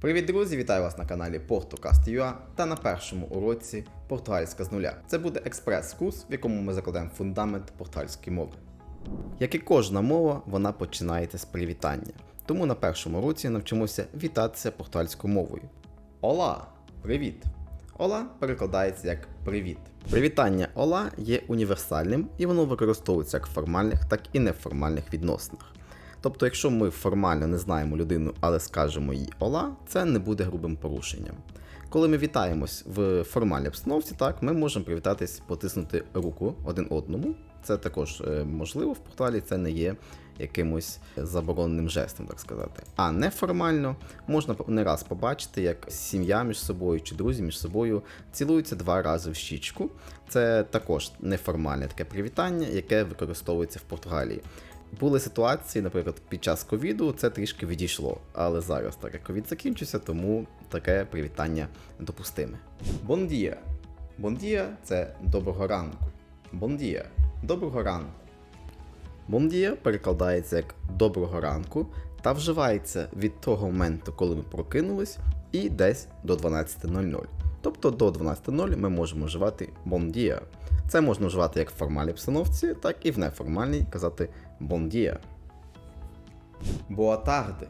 Привіт, друзі! Вітаю вас на каналі PortoCast.ua та на першому уроці португальська з нуля. Це буде експрес-курс, в якому ми закладемо фундамент португальської мови. Як і кожна мова, вона починається з привітання. Тому на першому уроці навчимося вітатися португальською мовою. Ола! Привіт! Ола перекладається як привіт. Привітання Ола є універсальним і воно використовується як в формальних, так і неформальних відносинах. Тобто, якщо ми формально не знаємо людину, але скажемо їй Ола, це не буде грубим порушенням. Коли ми вітаємось в формальній обстановці, так ми можемо привітатись, потиснути руку один одному. Це також е, можливо в Португалії, це не є якимось забороненим жестом, так сказати. А неформально можна не раз побачити, як сім'я між собою чи друзі між собою цілуються два рази в щічку. Це також неформальне таке привітання, яке використовується в Португалії. Були ситуації, наприклад, під час ковіду це трішки відійшло, але зараз так як ковід закінчився, тому таке привітання допустиме. Бондія. Бондія це доброго ранку. Бондія. Доброго ранку. Бондія перекладається як доброго ранку та вживається від того моменту, коли ми прокинулись, і десь до 12.00. Тобто до 12.00 ми можемо вживати бондія. Це можна вживати як в формальній обстановці, так і в неформальній казати бондія. Боатарде.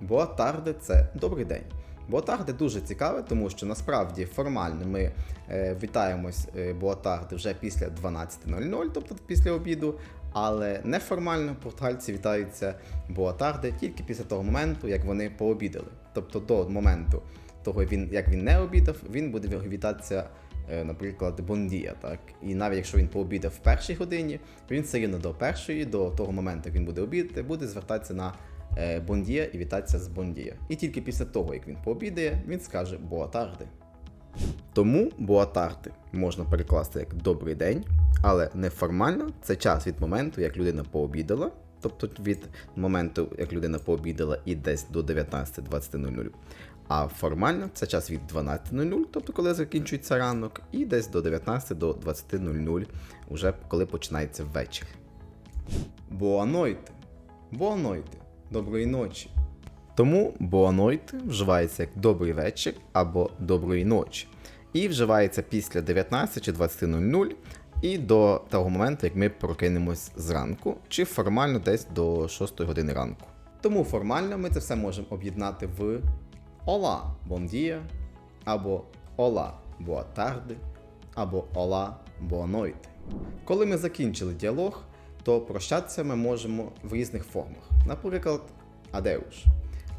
Боатарде це добрий день. Боатарде дуже цікаве, тому що насправді формально ми е, вітаємось е, Боатарде вже після 12.00, тобто після обіду. Але неформально португальці вітаються Боатарде тільки після того моменту, як вони пообідали. Тобто до моменту того, він, як він не обідав, він буде вітатися, е, наприклад, бондія. Так? І навіть якщо він пообідав в першій годині, він все рівно до першої, до того моменту, як він буде обідати, буде звертатися на е, бондія і вітатися з бондія. І тільки після того, як він пообідає, він скаже Боатарде. Тому Боатарде можна перекласти як добрий день, але неформально це час від моменту, як людина пообідала, тобто від моменту, як людина пообідала, і десь до 19.20.00. А формально це час від 12.00, тобто коли закінчується ранок, і десь до 19 до 20.00, уже коли починається вечір. Буанойте. Буанойте. Доброї ночі. Тому буанойте вживається як добрий вечір або доброї ночі. І вживається після 19 чи 20.00 і до того моменту, як ми прокинемось зранку, чи формально десь до 6 години ранку. Тому формально ми це все можемо об'єднати в Ола bom dia, або Ола boa або Ола boa. Коли ми закінчили діалог, то прощатися ми можемо в різних формах. Наприклад, адеуш.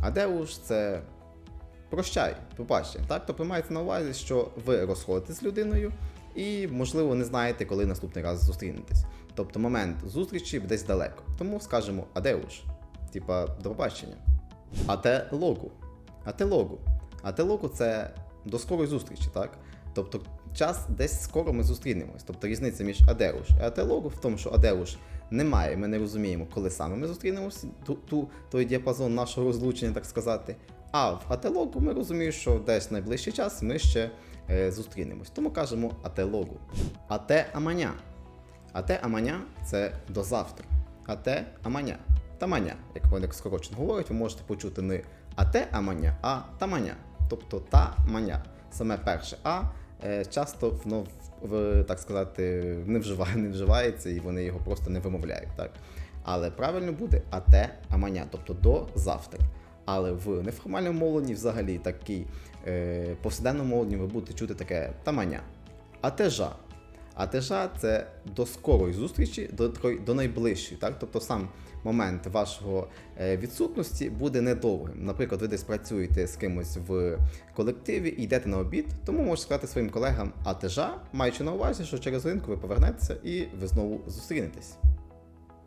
Адеуш це прощай, побачення. Так? Тобто мається на увазі, що ви розходитесь з людиною і, можливо, не знаєте, коли наступний раз зустрінетесь. Тобто момент зустрічі десь далеко. Тому скажемо адеуш, типа до побачення. Ате логу. Ателогу. Ателогу це до скорої зустрічі, так? Тобто час десь скоро ми зустрінемось. Тобто різниця між адеуш і ателогу в тому, що адеуш немає, ми не розуміємо, коли саме ми зустрінемося, ту, ту, той діапазон нашого розлучення, так сказати. А в ателогу ми розуміємо, що десь найближчий час ми ще зустрінемось. Тому кажемо ателогу. Ате аманя. Ате аманя це до завтра. Ате аманя. Таманя, як вони скорочено говорять, ви можете почути не ате аманя, а таманя. Тобто та маня. Саме перше А е, часто воно в, так сказати, не вживає, не вживається і вони його просто не вимовляють. Так? Але правильно буде ате аманя, тобто до завтра. Але в неформальному мовленні взагалі такій е, повсякденному мовленні ви будете чути таке таманя. Атежа. Атежа це до скорої зустрічі, до до найближчої. Так? Тобто сам момент вашого е, відсутності буде недовгим. Наприклад, ви десь працюєте з кимось в колективі і йдете на обід, тому можете сказати своїм колегам атежа, маючи на увазі, що через ринку ви повернетеся і ви знову зустрінетесь.